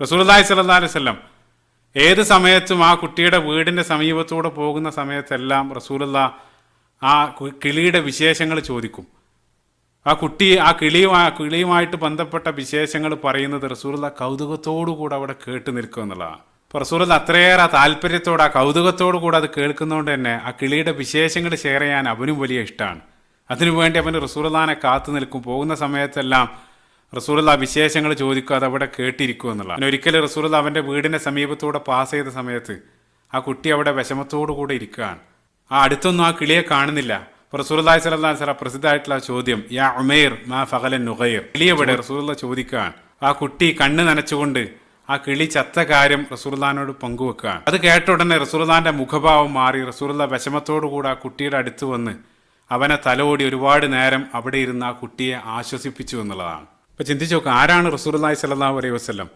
സ്വല്ലല്ലാഹി അലൈഹി വസല്ലം ഏത് സമയത്തും ആ കുട്ടിയുടെ വീടിന്റെ സമീപത്തൂടെ പോകുന്ന സമയത്തെല്ലാം റസൂലുള്ള ആ കിളിയുടെ വിശേഷങ്ങൾ ചോദിക്കും. ആ കുട്ടി ആ കിളിയുമായി കിളിയുമായിട്ട് ബന്ധപ്പെട്ട വിശേഷങ്ങൾ പറയുന്നത് റസൂലുള്ള കൗതുകത്തോടു കൂടെ അവിടെ കേട്ട് നിൽക്കുക എന്നുള്ളതാണ്. അപ്പോൾ റസൂലുള്ള അത്രയേറെ താല്പര്യത്തോടെ ആ കൗതുകത്തോടു കൂടെ അത് കേൾക്കുന്നതുകൊണ്ട് തന്നെ ആ കിളിയുടെ വിശേഷങ്ങൾ ഷെയർ ചെയ്യാൻ അവനും വലിയ ഇഷ്ടമാണ് അതിനുവേണ്ടി അവൻ റസൂലുള്ളാനെ കാത്തു നിൽക്കും. പോകുന്ന സമയത്തെല്ലാം റസൂലുള്ള ആ വിശേഷങ്ങൾ ചോദിക്കുക അതവിടെ കേട്ടിരിക്കുക എന്നുള്ള പിന്നെ ഒരിക്കലും റസൂലുള്ള അവന്റെ വീടിന്റെ സമീപത്തൂടെ പാസ് ചെയ്ത സമയത്ത് ആ കുട്ടി അവിടെ വിഷമത്തോടു കൂടെ ഇരിക്കുകയാണ്. ആ അടുത്തൊന്നും ആ കിളിയെ കാണുന്നില്ല. അപ്പോൾ സ്വലാ സല പ്രസിദ്ധമായിട്ടുള്ള ചോദ്യം യാ ഉമേർ മാ ഫകൽ നുഹൈർ കിളി എവിടെ? റസൂലുള്ള ചോദിക്കുകയാണ്. ആ കുട്ടി കണ്ണ് നനച്ചുകൊണ്ട് ആ കിളി ചത്ത കാര്യം റസൂലുള്ളാഹിനോട് പങ്കുവെക്കുകയാണ്. അത് കേട്ട ഉടനെ റസൂലുള്ളാഹിന്റെ മുഖഭാവം മാറി റസൂലുള്ള വിഷമത്തോടു കൂടെ ആ കുട്ടിയുടെ അടുത്ത് വന്ന് അവനെ തലോടി ഒരുപാട് നേരം അവിടെ ഇരുന്ന് ആ കുട്ടിയെ ആശ്വസിപ്പിച്ചു എന്നുള്ളതാണ്. ഇപ്പൊ ചിന്തിച്ചു നോക്കുക ആരാണ് റസൂലുള്ളാഹി സ്വല്ലല്ലാഹു അലൈഹി വസല്ലം?